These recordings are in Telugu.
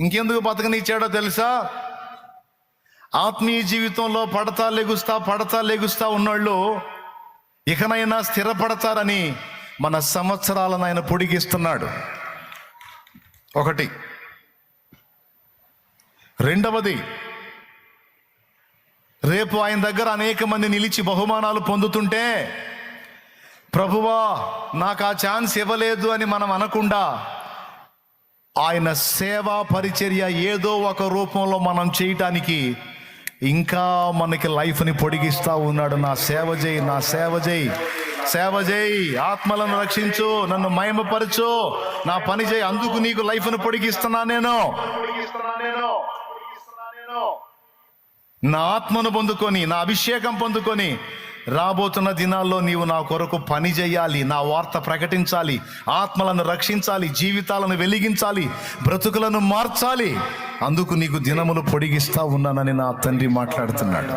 ఇంకెందుకు బతకనిచ్చాడో తెలుసా? ఆత్మీయ జీవితంలో పడతా లెగుస్తా పడతా లెగుస్తా ఉన్నోళ్ళు ఇకనైనా స్థిరపడతారని మన సంవత్సరాలను ఆయన పొడిగిస్తున్నాడు. ఒకటి. రెండవది రేపు ఆయన దగ్గర అనేక మంది నిలిచి బహుమానాలు పొందుతుంటే ప్రభువా నాకు ఆ ఛాన్స్ ఇవ్వలేదు అని మనం అనకుండా ఆయన సేవా పరిచర్య ఏదో ఒక రూపంలో మనం చేయటానికి ఇంకా మనకి లైఫ్ని పొడిగిస్తూ ఉన్నాడు. నా సేవ చేయి నా సేవ చేయి సేవ చేయి. ఆత్మలను రక్షించు నన్ను మయమపరచు నా పని చేయి అందుకు నీకు లైఫ్ను పొడిగిస్తున్నా నేను. నా ఆత్మను పొందుకొని నా అభిషేకం పొందుకొని రాబోతున్న దినాల్లో నీవు నా కొరకు పని చేయాలి నా వార్త ప్రకటించాలి ఆత్మలను రక్షించాలి జీవితాలను వెలిగించాలి బ్రతుకులను మార్చాలి. అందుకు నీకు దినములు పొడిగిస్తా ఉన్నానని నా తండ్రి మాట్లాడుతున్నాడు.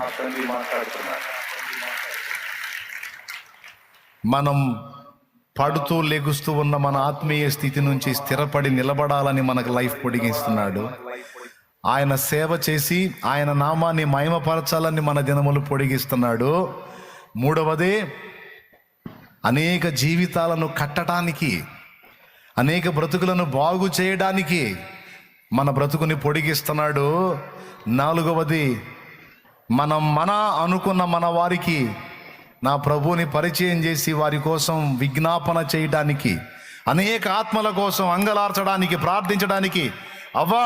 మనం పడుతూ లెగుస్తూ ఉన్న మన ఆత్మీయ స్థితి నుంచి స్థిరపడి నిలబడాలని మనకు లైఫ్ పొడిగిస్తున్నాడు. ఆయన సేవ చేసి ఆయన నామాన్ని మహిమపరచాలని మన దినములు పొడిగిస్తున్నాడు. మూడవది అనేక జీవితాలను కట్టడానికి అనేక బ్రతుకులను బాగు చేయడానికి మన బ్రతుకుని పొడిగిస్తున్నాడు. నాలుగవది మనం మన అనుకున్న మన వారికి నా ప్రభువుని పరిచయం చేసి వారి కోసం విజ్ఞాపన చేయడానికి అనేక ఆత్మల కోసం అంగలార్చడానికి ప్రార్థించడానికి అవ్వా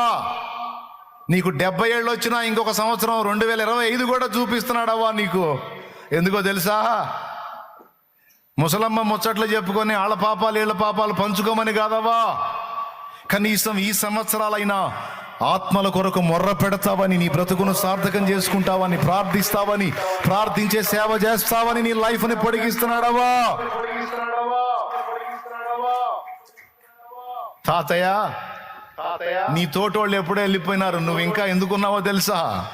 నీకు డెబ్బై ఏళ్ళు వచ్చినా ఇంకొక సంవత్సరం రెండు వేల ఇరవై ఐదు కూడా చూపిస్తున్నాడు అవ్వా నీకు. ఎందుకో తెలుసా? ముసలమ్మ ముచ్చట్లు చెప్పుకొని ఆళ్ళ పాపాలు వీళ్ళ పాపాలు పంచుకోమని కాదవ్వా? కనీసం ఈ సంవత్సరాలైనా ఆత్మల కొరకు మొర్ర పెడతావని నీ బ్రతుకును సార్థకం చేసుకుంటావని ప్రార్థిస్తావని ప్రార్థించే సేవ చేస్తావని నీ లైఫ్ని పొడిగిస్తున్నాడవా తాతయ్య. నీ తోటోళ్ళు ఎప్పుడో వెళ్ళిపోయినారు. నువ్వు ఇంకా ఎందుకున్నావో తెలుసా?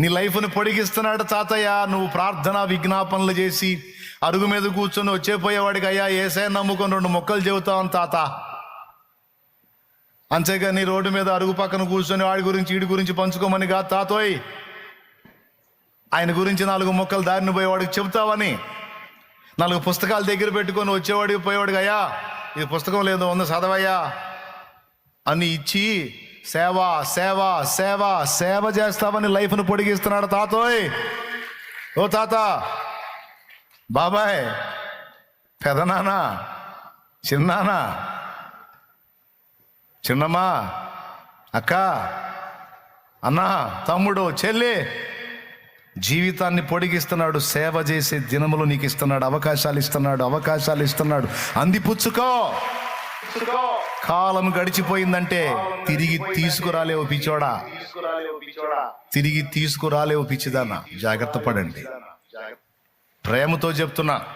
నీ లైఫ్ని పొడిగిస్తున్నాడు తాతయ్య. నువ్వు ప్రార్థన విజ్ఞాపనలు చేసి అరుగు మీద కూర్చొని వచ్చేపోయేవాడికి అయ్యా ఏసే నమ్ముకొని రెండు మొక్కలు చెబుతావు తాత. అంతేగాని రోడ్డు మీద అరుగు పక్కన కూర్చొని వాడి గురించి వీడి గురించి పంచుకోమని కా తాతోయ్. ఆయన గురించి నాలుగు మొక్కలు దారిని పోయేవాడికి చెబుతావని. నాలుగు పుస్తకాలు దగ్గర పెట్టుకొని వచ్చేవాడికి పోయేవాడికి అయ్యా ఇది పుస్తకం లేదు ఉంది చదవయ్యా అని ఇచ్చి సేవ సేవ సేవ సేవ చేస్తామని లైఫ్ను పొడిగిస్తున్నాడు తాతోయ్. ఓ తాత బాబాయ్ పెదనానా చిన్నానా చిన్నమ్మా అక్క అన్నా తమ్ముడు చెల్లి జీవితాన్ని పొడిగిస్తున్నాడు సేవ చేసే దినములు నీకు ఇస్తున్నాడు అవకాశాలు ఇస్తున్నాడు అవకాశాలు ఇస్తున్నాడు. అందిపుచ్చుకో కాలం గడిచిపోయిందంటే తిరిగి తీసుకురాలేవు పిచ్చోడా. తిరిగి తీసుకురాలేవు పిచ్చిదానా. జాగ్రత్త పడండి. ప్రేమతో చెప్తున్నా.